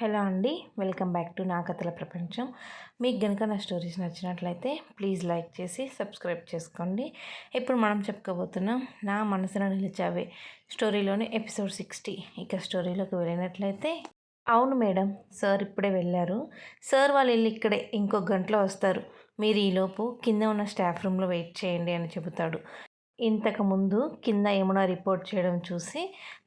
Hello అండి welcome back to నా కథల ప్రపంచం. మీకు కనుక నా స్టోరీస్ నచ్చినట్లయితే ప్లీజ్ లైక్ చేసి సబ్స్క్రైబ్ చేసుకోండి. ఇప్పుడు మనం చెప్పుకోబోతున్నాం నా మనసులో నిలిచావే స్టోరీలోని ఎపిసోడ్ సిక్స్టీ. ఇక స్టోరీలోకి వెళ్ళినట్లయితే అవును మేడం సార్ ఇప్పుడే వెళ్ళారు. సార్ వాళ్ళు వెళ్ళి ఇక్కడే ఇంకో గంటలో వస్తారు. మీరు ఈలోపు కింద ఉన్న స్టాఫ్ రూమ్లో వెయిట్ చేయండి అని చెబుతాడు. ఇంతకుముందు కింద యమున రిపోర్ట్ చేయడం చూసి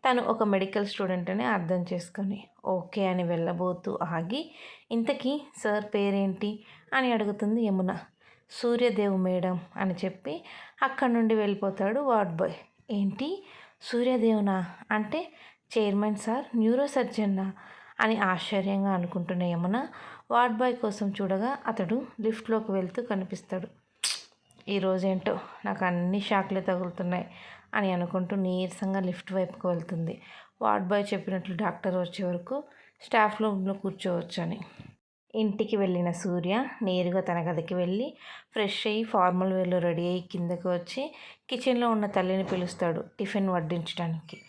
తను ఒక మెడికల్ స్టూడెంట్ అని అర్థం చేసుకొని ఓకే అని వెళ్ళబోతూ ఆగి ఇంతకీ సార్ పేరేంటి? అని అడుగుతుంది యమున. సూర్యదేవ్ మేడం అని చెప్పి అక్కడి నుండి వెళ్ళిపోతాడు వార్డ్ బాయ్. ఏంటి? సూర్యదేవ్నా? అంటే చైర్మన్ సార్ న్యూరో సర్జన్నా అని ఆశ్చర్యంగా అనుకుంటున్న యమున వార్డ్ బాయ్ కోసం చూడగా అతడు లిఫ్ట్లోకి వెళ్తూ కనిపిస్తాడు. ఈరోజేంటో నాకు అన్ని షాక్లే తగులుతున్నాయి అని అనుకుంటూ నీరసంగా లిఫ్ట్ వైపుకు వెళ్తుంది. వార్డ్ బాయ్ చెప్పినట్లు డాక్టర్ వచ్చే వరకు స్టాఫ్ రూమ్లో కూర్చోవచ్చని. ఇంటికి వెళ్ళిన సూర్య నేరుగా తన గదికి వెళ్ళి ఫ్రెష్ అయ్యి ఫార్మల్ వేర్లో రెడీ అయ్యి కిందకి వచ్చి కిచెన్లో ఉన్న తల్లిని పిలుస్తాడు టిఫిన్ వడ్డించడానికి.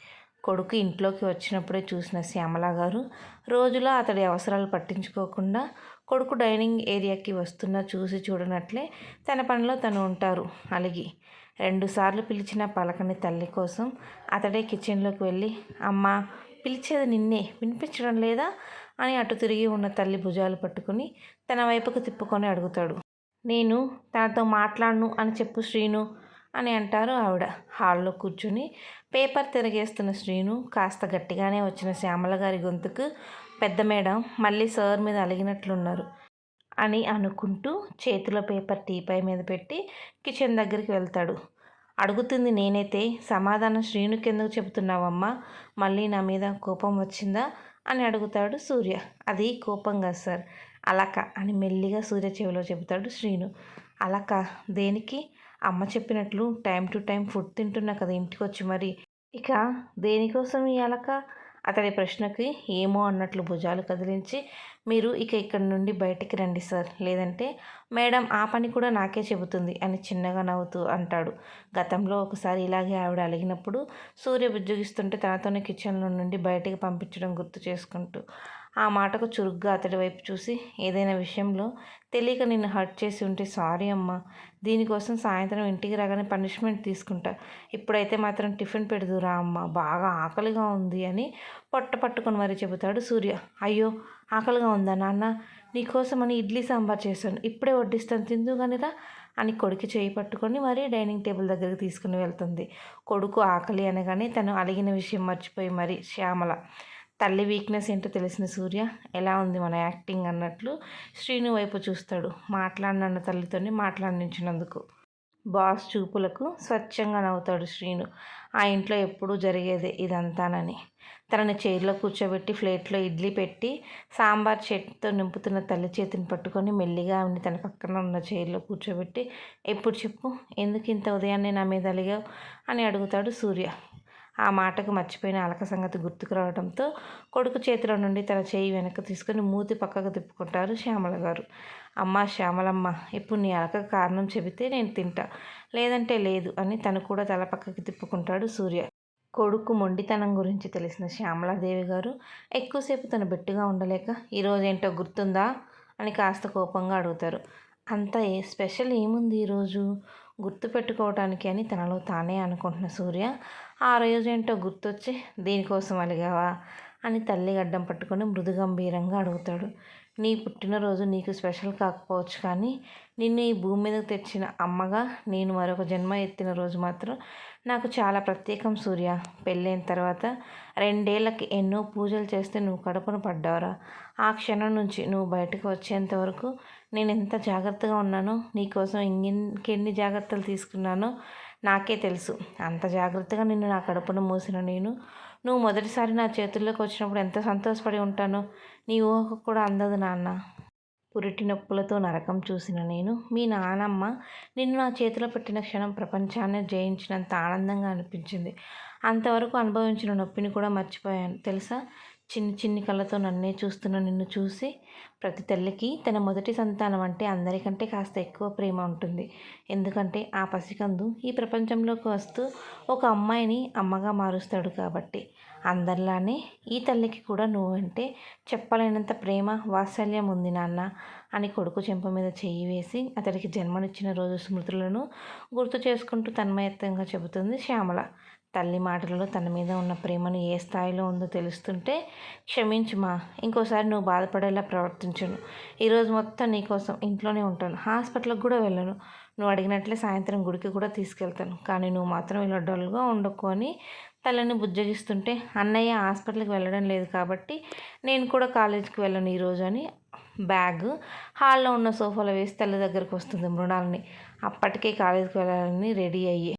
కొడుకు ఇంట్లోకి వచ్చినప్పుడే చూసిన శ్యామల గారు రోజులో అతడి అవసరాలు పట్టించుకోకుండా కొడుకు డైనింగ్ ఏరియాకి వస్తున్నా చూసి చూడనట్లే తన పనిలో తను ఉంటారు. అలిగి రెండుసార్లు పిలిచిన పలకని తల్లి కోసం అతడే కిచెన్లోకి వెళ్ళి అమ్మ పిలిచేది నిన్నే వినిపించడం లేదా? అని అటు తిరిగి ఉన్న తల్లి భుజాలు పట్టుకుని తన వైపుకు తిప్పుకొని అడుగుతాడు. నేను తనతో మాట్లాడను అని చెప్పు శ్రీను. అని అంటారు ఆవిడ. హాల్లో కూర్చుని పేపర్ తిరిగేస్తున్న శ్రీను కాస్త గట్టిగానే వచ్చిన శ్యామల గారి గొంతుకు పెద్ద మేడం మళ్ళీ సార్ మీద అలిగినట్లున్నారు అని అనుకుంటూ చేతిలో పేపర్ టీపై మీద పెట్టి కిచెన్ దగ్గరికి వెళ్తాడు. అడుగుతుంది నేనైతే సమాధానం శ్రీనుకి ఎందుకు చెబుతున్నావమ్మా? మళ్ళీ నా మీద కోపం వచ్చిందా? అని అడుగుతాడు సూర్య. అది కోపం సార్ అలక అని మెల్లిగా సూర్య చెవిలో చెబుతాడు శ్రీను. అలక? దేనికి? అమ్మ చెప్పినట్లు టైం టు టైం ఫుడ్ తింటున్నా కదా ఇంటికి వచ్చి మరి. ఇక దేనికోసం ఇవ్వాలక అతడి ప్రశ్నకి ఏమో అన్నట్లు భుజాలు కదిలించి మీరు ఇక ఇక్కడి నుండి బయటికి రండి సార్. లేదంటే మేడం ఆ పని కూడా నాకే చెబుతుంది అని చిన్నగా నవ్వుతూ అంటాడు. గతంలో ఒకసారి ఇలాగే ఆవిడ అలిగినప్పుడు సూర్య ఉద్యోగిస్తుంటే తనతోనే కిచెన్లో నుండి బయటికి పంపించడం గుర్తు చేసుకుంటూ ఆ మాటకు చురుగ్గా అతడి వైపు చూసి ఏదైనా విషయంలో తెలియక నిన్ను హర్ట్ చేసి ఉంటే సారీ అమ్మా. దీనికోసం సాయంత్రం ఇంటికి రాగానే పనిష్మెంట్ తీసుకుంటా. ఇప్పుడైతే మాత్రం టిఫిన్ పెడుదురా అమ్మ. బాగా ఆకలిగా ఉంది అని పొట్ట పట్టుకొని మరీ చెబుతాడు సూర్య. అయ్యో ఆకలిగా ఉందా నాన్న? నీకోసం అని ఇడ్లీ సాంబార్ చేశాను. ఇప్పుడే వడ్డిస్తాను. తిందు కానీరా అని కొడుకు చేయి పట్టుకొని మరీ డైనింగ్ టేబుల్ దగ్గరికి తీసుకుని వెళ్తుంది. కొడుకు ఆకలి అనగానే తను అలిగిన విషయం మర్చిపోయి మరి శ్యామల తల్లి వీక్నెస్ ఏంటో తెలిసిన సూర్య. ఎలా ఉంది మన యాక్టింగ్ అన్నట్లు శ్రీను వైపు చూస్తాడు. మాట్లాడినన్న తల్లితోని మాట్లాడించినందుకు. బాస్ చూపులకు స్వచ్ఛంగా నవ్వుతాడు శ్రీను. ఆ ఇంట్లో ఎప్పుడూ జరిగేదే ఇదంతానని. తనని చైర్లో కూర్చోబెట్టి ప్లేట్లో ఇడ్లీ పెట్టి సాంబార్ చెట్టుతో నింపుతున్న తల్లి చేతిని పట్టుకొని మెల్లిగా ఆమెని తన పక్కన ఉన్న చైర్లో కూర్చోబెట్టి ఎప్పుడు చెప్పు? ఎందుకు ఇంత ఉదయాన్నే నా మీద అలిగావు? అని అడుగుతాడు సూర్య. ఆ మాటకు మర్చిపోయిన అలక సంగతి గుర్తుకు రావడంతో కొడుకు చేతిలో నుండి తన చేయి వెనక్కి తీసుకుని మూతి పక్కకు తిప్పుకుంటారు శ్యామల గారు. అమ్మ శ్యామలమ్మ ఇప్పుడు నీ అలక కారణం చెబితే నేను తింటా. లేదంటే లేదు అని తను కూడా తల పక్కకి తిప్పుకుంటాడు సూర్య. కొడుకు మొండితనం గురించి తెలిసిన శ్యామలాదేవి గారు ఎక్కువసేపు తన బెట్టుగా ఉండలేక ఈరోజు ఏంటో గుర్తుందా? అని కాస్త కోపంగా అడుగుతారు. అంత ఏ స్పెషల్ ఏముంది ఈరోజు గుర్తు పెట్టుకోవటానికి అని తనలో తానే అనుకుంటున్న సూర్య ఆ రోజు ఏంటో గుర్తొచ్చి దీనికోసం అలిగావా? అని తల్లి గడ్డం పట్టుకొని మృదు గంభీరంగా అడుగుతాడు. నీ పుట్టినరోజు నీకు స్పెషల్ కాకపోవచ్చు కానీ నిన్ను ఈ భూమి మీదకు తెచ్చిన అమ్మగా నేను మరొక జన్మ ఎత్తిన రోజు మాత్రం నాకు చాలా ప్రత్యేకం సూర్య. పెళ్ళైన తర్వాత రెండేళ్ళకి ఎన్నో పూజలు చేస్తే నువ్వు కడుపును పడ్డావురా. ఆ క్షణం నుంచి నువ్వు బయటకు వచ్చేంత వరకు నేను ఎంత జాగ్రత్తగా ఉన్నానో నీకోసం ఇంకెన్ని జాగ్రత్తలు తీసుకున్నానో నాకే తెలుసు. అంత జాగ్రత్తగా నిన్ను నా కడుపును మూసిన నేను. నువ్వు మొదటిసారి నా చేతుల్లోకి వచ్చినప్పుడు ఎంత సంతోషపడి ఉంటానో నీ ఊహకు కూడా అందదు నాన్న. పురిటి నొప్పులతో నరకం చూసిన నేను మీ నానమ్మ నిన్ను నా చేతిలో పెట్టిన క్షణం ప్రపంచాన్ని జయించినంత ఆనందంగా అనిపించింది. అంతవరకు అనుభవించిన నొప్పిని కూడా మర్చిపోయాను. తెలుసా? చిన్ని చిన్ని కళ్ళతో నన్నే చూస్తున్న నిన్ను చూసి ప్రతి తల్లికి తన మొదటి సంతానం అంటే అందరికంటే కాస్త ఎక్కువ ప్రేమ ఉంటుంది. ఎందుకంటే ఆ పసికందు ఈ ప్రపంచంలోకి వస్తూ ఒక అమ్మాయిని అమ్మగా మారుస్తాడు కాబట్టి. అందరిలానే ఈ తల్లికి కూడా నువ్వంటే చెప్పలేనంత ప్రేమ వాత్సల్యం ఉంది నాన్న అని కొడుకు చెంప మీద చెయ్యి వేసి అతడికి జన్మనిచ్చిన రోజు స్మృతులను గుర్తు చేసుకుంటూ తన్మయత్వంగా చెబుతుంది శ్యామల. తల్లి మాటలలో తన మీద ఉన్న ప్రేమను ఏ స్థాయిలో ఉందో తెలుస్తుంటే క్షమించుమా ఇంకోసారి నువ్వు బాధపడేలా ప్రవర్తించను. ఈరోజు మొత్తం నీకోసం ఇంట్లోనే ఉంటాను. హాస్పిటల్కి కూడా వెళ్ళను. నువ్వు అడిగినట్లే సాయంత్రం గుడికి కూడా తీసుకెళ్తాను. కానీ నువ్వు మాత్రం ఇలా డల్గా ఉండకు అని తల్లిని బుజ్జగిస్తుంటే అన్నయ్య హాస్పిటల్కి వెళ్ళడం లేదు కాబట్టి నేను కూడా కాలేజీకి వెళ్ళను ఈరోజు అని బ్యాగ్ హాల్లో ఉన్న సోఫాలో వేసి తల్లి దగ్గరకు వస్తుంది మృణాలని. అప్పటికే కాలేజీకి వెళ్ళాలని రెడీ అయ్యి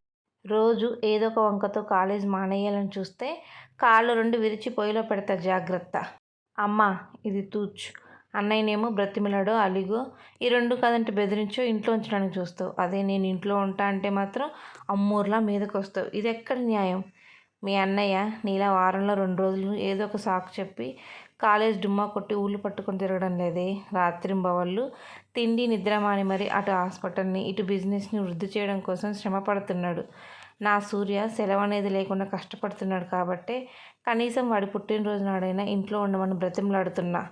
రోజు ఏదో ఒక వంకతో కాలేజ్ మానేయాలని చూస్తే కాళ్ళు రెండు విరిచి పొయ్యిలో పెడతా జాగ్రత్త. అమ్మ ఇది తూచ్. అన్నయ్యనేమో బ్రతిమిలాడో అలిగో ఈ రెండు కదంటే బెదిరించో ఇంట్లో ఉంచడానికి చూస్తావు. అదే నేను ఇంట్లో ఉంటా అంటే మాత్రం అమ్మూర్లా మీదకి వస్తావు ఇది ఎక్కడ న్యాయం? మీ అన్నయ్య నీలా వారంలో రెండు రోజులు ఏదో ఒక సాకు చెప్పి కాలేజ్ డుమ్మా కొట్టి ఊళ్ళు పట్టుకొని తిరగడం లేదే. రాత్రింబవళ్ళు తిండి నిద్రమాని మరి అటు హాస్పిటల్ని ఇటు బిజినెస్ని వృద్ధి చేయడం కోసం శ్రమ పడుతున్నాడు నా సూర్య సెలవు అనేది లేకుండా కష్టపడుతున్నాడు కాబట్టే కనీసం వాడి పుట్టినరోజు నాడైనా ఇంట్లో ఉండమని బ్రతిమలాడుతున్నా.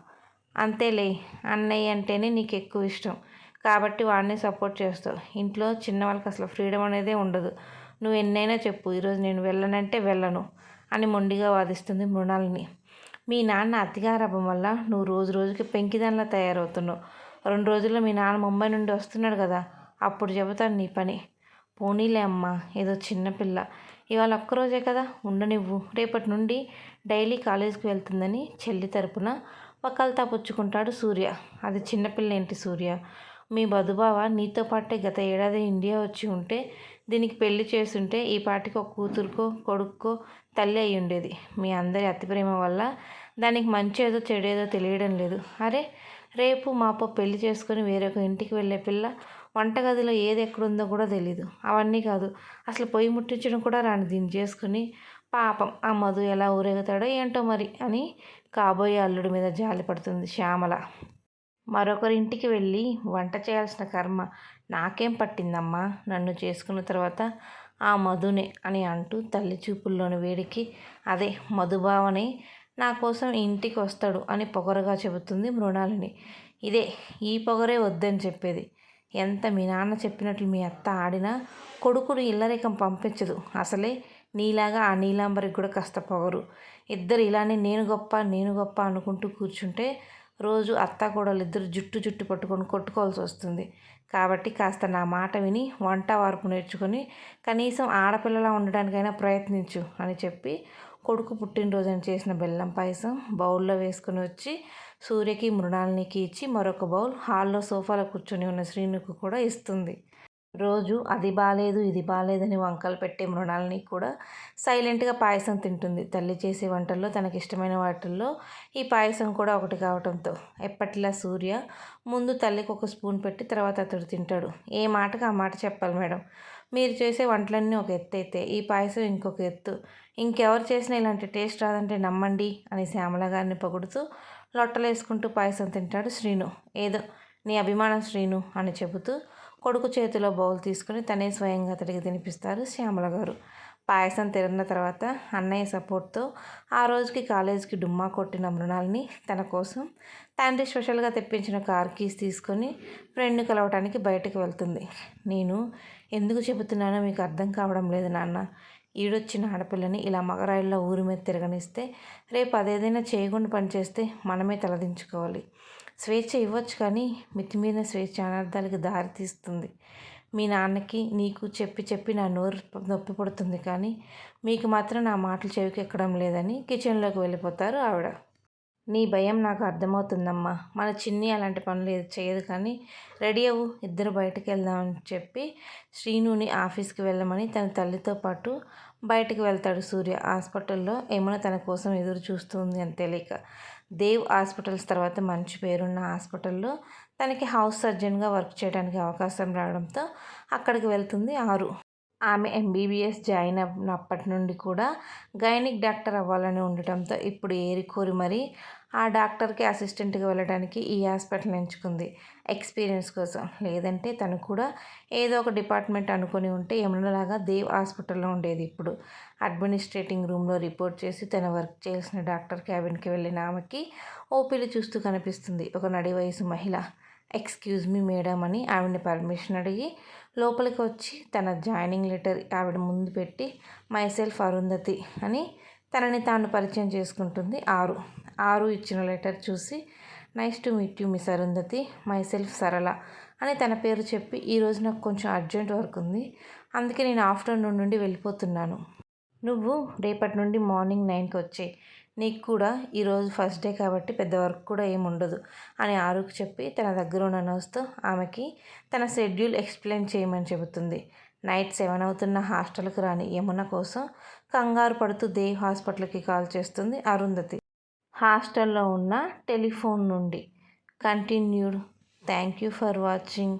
అంతేలే అన్నయ్య అంటేనే నీకు ఎక్కువ ఇష్టం. కాబట్టి వాడిని సపోర్ట్ చేస్తావు. ఇంట్లో చిన్న వాళ్ళకి అసలు ఫ్రీడమ్ అనేదే ఉండదు. నువ్వు ఎన్నైనా చెప్పు ఈరోజు నేను వెళ్ళనంటే వెళ్ళను అని మొండిగా వాదిస్తుంది మృణాలిని. మీ నాన్న అతిగారభం వల్ల నువ్వు రోజు రోజుకి పెంకిదానిలా తయారవుతున్నావు. రెండు రోజుల్లో మీ నాన్న ముంబై నుండి వస్తున్నాడు కదా అప్పుడు చెబుతాను నీ పని. పోనీలే అమ్మ ఏదో చిన్నపిల్ల ఇవాళ ఒక్కరోజే కదా ఉండనివ్వు. రేపటి నుండి డైలీ కాలేజీకి వెళ్తుందని చెల్లి తరపున వకల్తా పుచ్చుకుంటాడు సూర్య. అది చిన్నపిల్ల ఏంటి సూర్య? మీ బదుబావ నీతో పాటే గత ఏడాది ఇండియా వచ్చి ఉంటే దీనికి పెళ్ళి చేస్తుంటే ఈ పాటికి ఒక కూతురుకో కొడుక్కో తల్లి అయి ఉండేది. మీ అందరి అతి ప్రేమ వల్ల దానికి మంచి ఏదో చెడేదో తెలియడం లేదు. అరే రేపు మాపో పెళ్ళి చేసుకొని వేరొక ఇంటికి వెళ్ళే పిల్ల వంటగదిలో ఏది ఎక్కడుందో కూడా తెలీదు. అవన్నీ కాదు. అసలు పొయ్యి ముట్టించడం కూడా రాని దీన్ని చేసుకుని పాపం ఆ మధు ఎలా ఊరేగుతాడో ఏంటో మరి అని కాబోయే అల్లుడి మీద జాలి పడుతుంది శ్యామల. మరొకరింటికి వెళ్ళి వంట చేయాల్సిన కర్మ నాకేం పట్టిందమ్మా? నన్ను చేసుకున్న తర్వాత ఆ మధునే అని అంటూ తల్లి చూపుల్లోని వేడికి అదే మధుభావనే నా కోసం ఇంటికి వస్తాడు అని పొగరుగా చెబుతుంది మృణాలిని. ఇదే ఈ పొగరే వద్దని చెప్పేది. ఎంత మీ నాన్న చెప్పినట్లు మీ అత్త ఆడినా కొడుకును ఇల్లరికం పంపించదు. అసలే నీలాగా ఆ నీలాంబరికి కూడా కాస్త పొగరు. ఇద్దరు ఇలానే నేను గొప్ప నేను గొప్ప అనుకుంటూ కూర్చుంటే రోజు అత్త కోడలు ఇద్దరు జుట్టు జుట్టు పట్టుకొని కొట్టుకోవాల్సి వస్తుంది. కాబట్టి కాస్త నా మాట విని వంట వార్పు నేర్చుకొని కనీసం ఆడపిల్లలా ఉండడానికైనా ప్రయత్నించు అని చెప్పి కొడుకు పుట్టినరోజున చేసిన బెల్లం పాయసం బౌల్లో వేసుకుని వచ్చి సూర్యకి మృణాలనికి ఇచ్చి మరొక బౌల్ హాల్లో సోఫాలో కూర్చొని ఉన్న శ్రీనుకు కూడా ఇస్తుంది. రోజు అది బాగాలేదు ఇది బాగాలేదని వంకలు పెట్టే మృణాలని కూడా సైలెంట్గా పాయసం తింటుంది. తల్లి చేసే వంటల్లో తనకి ఇష్టమైన వాటిల్లో ఈ పాయసం కూడా ఒకటి కావడంతో ఎప్పటిలా సూర్య ముందు తల్లికి ఒక స్పూన్ పెట్టి తర్వాత అతడు తింటాడు. ఏ మాటకు ఆ మాట చెప్పాలి మేడం? మీరు చేసే వంటలన్నీ ఒక ఎత్తు అయితే ఈ పాయసం ఇంకొక ఎత్తు. ఇంకెవరు చేసినా ఇలాంటి టేస్ట్ రాదంటే నమ్మండి అని శ్యామల గారిని పొగుడుతూ లొట్టలేసుకుంటూ పాయసం తింటాడు శ్రీను. ఏదో నీ అభిమానం శ్రీను అని చెబుతూ కొడుకు చేతిలో బౌల్ తీసుకుని తనే స్వయంగా అతడికి తినిపిస్తారు శ్యామల గారు. పాయసం తిరిగిన తర్వాత అన్నయ్య సపోర్ట్తో ఆ రోజుకి కాలేజీకి డుమ్మా కొట్టిన మృణాల్ని తన కోసం తండ్రి స్పెషల్గా తెప్పించిన కార్ కీస్ తీసుకొని ఫ్రెండ్ని కలవటానికి బయటకు వెళ్తుంది. నేను ఎందుకు చెబుతున్నానో మీకు అర్థం కావడం లేదు నాన్న. ఈడొచ్చిన ఆడపిల్లని ఇలా మగరాయిల్లో ఊరి మీద తిరగనిస్తే రేపు అదేదైనా చేయకుండా పనిచేస్తే మనమే తలదించుకోవాలి. స్వేచ్ఛ ఇవ్వచ్చు కానీ మితిమీరిన స్వేచ్ఛ అనర్థాలకు దారి తీస్తుంది. మీ నాన్నకి నీకు చెప్పి చెప్పి నా నోరు నొప్పి పడుతుంది కానీ మీకు మాత్రం నా మాటలు చెవికి ఎక్కడం లేదని కిచెన్లోకి వెళ్ళిపోతారు ఆవిడ. నీ భయం నాకు అర్థమవుతుందమ్మా. మన చిన్ని అలాంటి పనులు ఏది చేయదు కానీ రెడీ అవ్వు ఇద్దరు బయటకు వెళ్దామని చెప్పి శ్రీనుని ఆఫీస్కి వెళ్ళమని తన తల్లితో పాటు బయటకు వెళ్తాడు సూర్య. హాస్పిటల్లో ఏమైనా తన కోసం ఎదురు చూస్తుంది అని తెలియక. దేవ్ హాస్పిటల్స్ తర్వాత మంచి పేరున్న హాస్పిటల్లో తనకి హౌస్ సర్జన్గా వర్క్ చేయడానికి అవకాశం రావడంతో అక్కడికి వెళ్తుంది ఆరు. ఆమె ఎంబీబీఎస్ జాయిన్ అయినప్పటి నుండి కూడా గైనిక్ డాక్టర్ అవ్వాలని ఉండటంతో ఇప్పుడు ఏరికోరి మరీ ఆ డాక్టర్కి అసిస్టెంట్గా వెళ్ళడానికి ఈ హాస్పిటల్ ఎంచుకుంది. ఎక్స్పీరియన్స్ కోసం. లేదంటే తను కూడా ఏదో ఒక డిపార్ట్మెంట్ అనుకుని ఉంటే యమునలాగా దేవ్ హాస్పిటల్లో ఉండేది ఇప్పుడు. అడ్మినిస్ట్రేటింగ్ రూమ్లో రిపోర్ట్ చేసి తన వర్క్ చేసిన డాక్టర్ క్యాబిన్కి వెళ్ళిన ఆమెకి ఓపీలు చూస్తూ కనిపిస్తుంది. ఒక నడి వయసు మహిళ. ఎక్స్క్యూజ్ మీ మేడం అని ఆవిడని పర్మిషన్ అడిగి లోపలికి వచ్చి తన జాయినింగ్ లెటర్ ఆవిడ ముందు పెట్టి మైసెల్ఫ్ అరుంధతి అని తనని తాను పరిచయం చేసుకుంటుంది ఆరు. ఆరు ఇచ్చిన లెటర్ చూసి nice to meet you miss Arundhati myself Sarala అని తన పేరు చెప్పి ఈరోజు నాకు కొంచెం అర్జెంట్ వర్క్ ఉంది. అందుకే నేను ఆఫ్టర్నూన్ నుండి వెళ్ళిపోతున్నాను. నువ్వు రేపటి నుండి మార్నింగ్ నైన్కి వచ్చే నీకు కూడా ఈరోజు ఫస్ట్ డే కాబట్టి పెద్ద వర్క్ కూడా ఏమి ఉండదు అని ఆరుకు చెప్పి తన దగ్గర ఉన్న నర్స్తో ఆమెకి తన షెడ్యూల్ ఎక్స్ప్లెయిన్ చేయమని చెబుతుంది. నైట్ సెవెన్ అవుతున్న హాస్టల్కి రాని యమున కోసం కంగారు పడుతూ దేవ్ హాస్పిటల్కి కాల్ చేస్తుంది అరుంధతి. హాస్టల్లో ఉన్న టెలిఫోన్ నుండి. Continued. Thank you for watching.